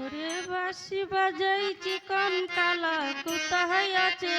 ওরে বাসি বাজাই চিকন কালা কোথায় আছে?